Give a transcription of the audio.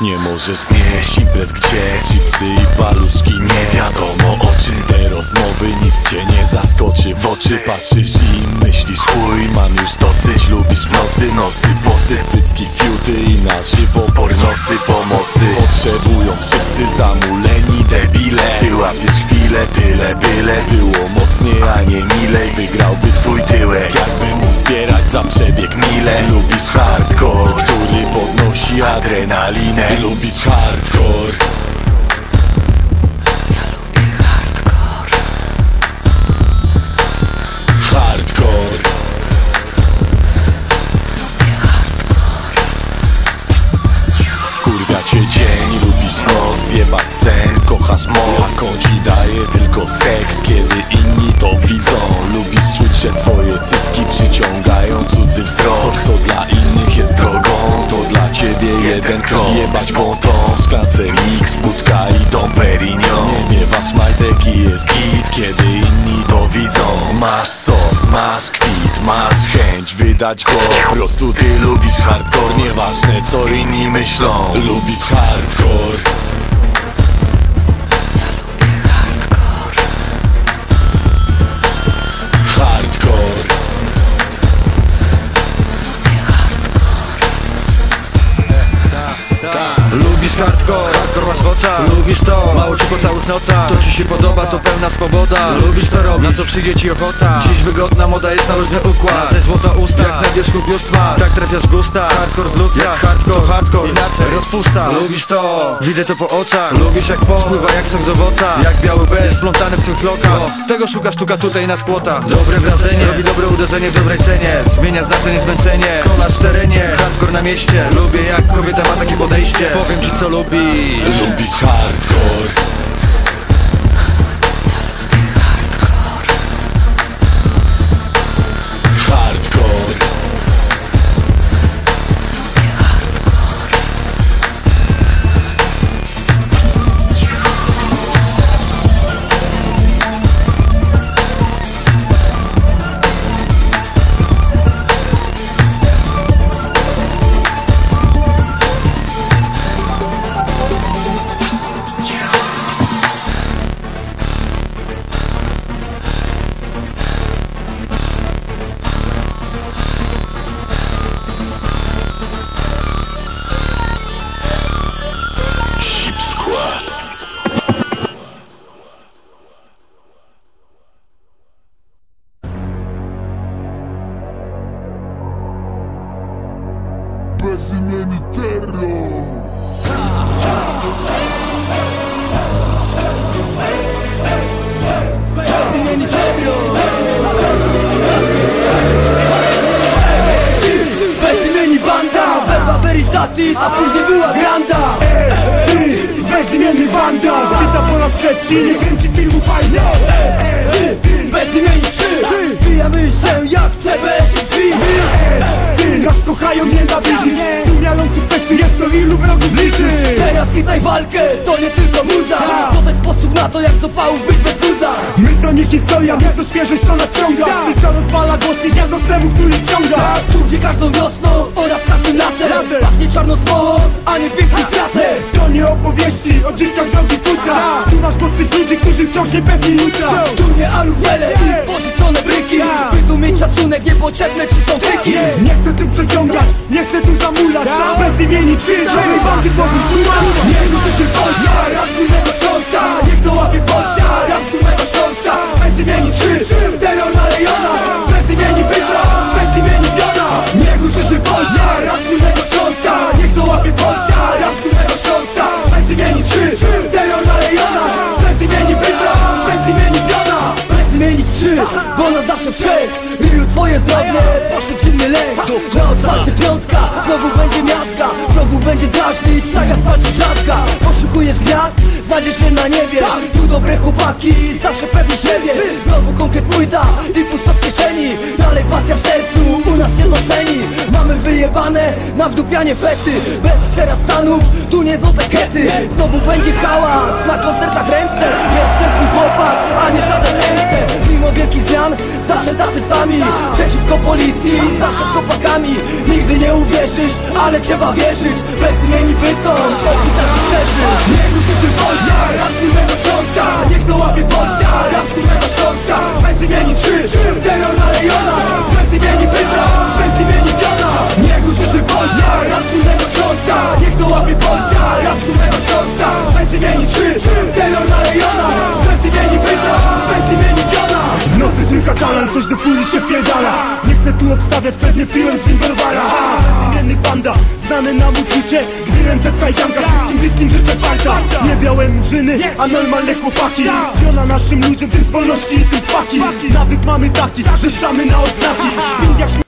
Nie możesz znieść imprez gdzie. Chipsy i paluszki Nie wiadomo o czym te rozmowy. Nic cię nie zaskoczy W oczy. Patrzysz i myślisz Chuj mam już dosyć. Lubisz w nocy nosy Posyp cycki fiuty i na żywo pornosy Pomocy. Potrzebują wszyscy zamuleni debile. Ty łapiesz chwilę tyle byle Było mocniej a nie milej adrenalinę. Lubisz hardcore jeden krok Jebać ponton, szklance X, budka i dom Perignon. Nie miewasz majtek i jest git, kiedy inni to widzą. Masz sos, masz kwit, masz chęć wydać go. Po prostu ty lubisz hardcore, nieważne co inni myślą. Lubisz Hardcore Lubisz hardcore, hardcore masz w oczach Lubisz to, mało ci po całych nocach. To ci się podoba, to pełna swoboda. Lubisz to robić, na co przyjdzie ci ochota. Dziś wygodna moda jest na luźny układ. Ze złota usta, jak na wierzchu biustwa Tak trafiasz gusta, hardcore z ludzka Jak hardcore, to hardcore, inaczej, rozpusta. Lubisz to, widzę to po oczach. Lubisz jak pot, spływa jak sok z owoca. Jak biały bez, splątany w tych lokach. Tego szuka sztuka tutaj na skłotach Dobre wrażenie, robi dobre uderzenie w dobrej cenie. Zmienia znaczenie zmęczenie, kolarz w terenie. Hardcore na mieście, lubię jak kobieta ma takie podejście. Powiem ci co lubisz Lubisz hardcore Hardcore veritatis, a później była granda. Ty, bezimienny banda Witam po raz trzeci, nie kręci filmu fajnie. Bezimienni trzy, wbijamy się jak CBS i drzwi Ty, nas kochają nienawidzić Tu mianą sukcesy, jest to ilu wrogów liczy. Teraz hitaj walkę, to nie tylko na to jak z opału bez guza My to nie historia, jak to świeżość to nadciąga. Tylko rozwala głośnik jak temu, który wciąga. Tu gdzie każdą wiosną oraz każdym latem. Latem. Pachnie czarną smołą, a nie pięknym kwiatem. To nie opowieści o dziwkach drogi futra Tu masz głos tych ludzi, którzy wciąż nie pewni jutra. Tu nie alufele i pożyczone bryki. By tu mieć szacunek, niepotrzebne ci są fryki Nie chcę tu przeciągać, nie chcę tu zamulać. Bez imieni żadnej bandy na zawsze wszech Ryju twoje zdrowie, poszedł inny lek Na otwarcie piątka, znowu będzie miazga. Wrogów będzie drażnić, tak jak palce trzaska Poszukujesz gwiazd, znajdziesz je na niebie. Tu dobre chłopaki, zawsze pewni siebie. Znowu konkret płyta i pusto w kieszeni. Dalej pasja w sercu, u nas się doceni Mamy wyjebane na wdupianie fety. Bez stanów, tu nie złote kety. Znowu będzie hałas, na koncertach ręce. Jestem swój chłopak, a nie żaden Mimo wielkich zmian, zawsze tacy sami. Przeciwko policji Zawsze z chłopakami. Nigdy nie uwierzysz, ale trzeba wierzyć. Bezimieni bytom, opis naszych przeżyć. Niech usłyszy Polska, rap Śląska. Niech to obstawiać, pewnie piłem z nim Barbara. Bezimienny panda, znany na uczucie Gdy ręce w kajdankach, wszystkim bliskim życzę fajta. Nie białe murzyny, a normalne chłopaki. Piona naszym ludziom, tym z wolności i tym z paki. Nawyk mamy taki, że szamy na odznaki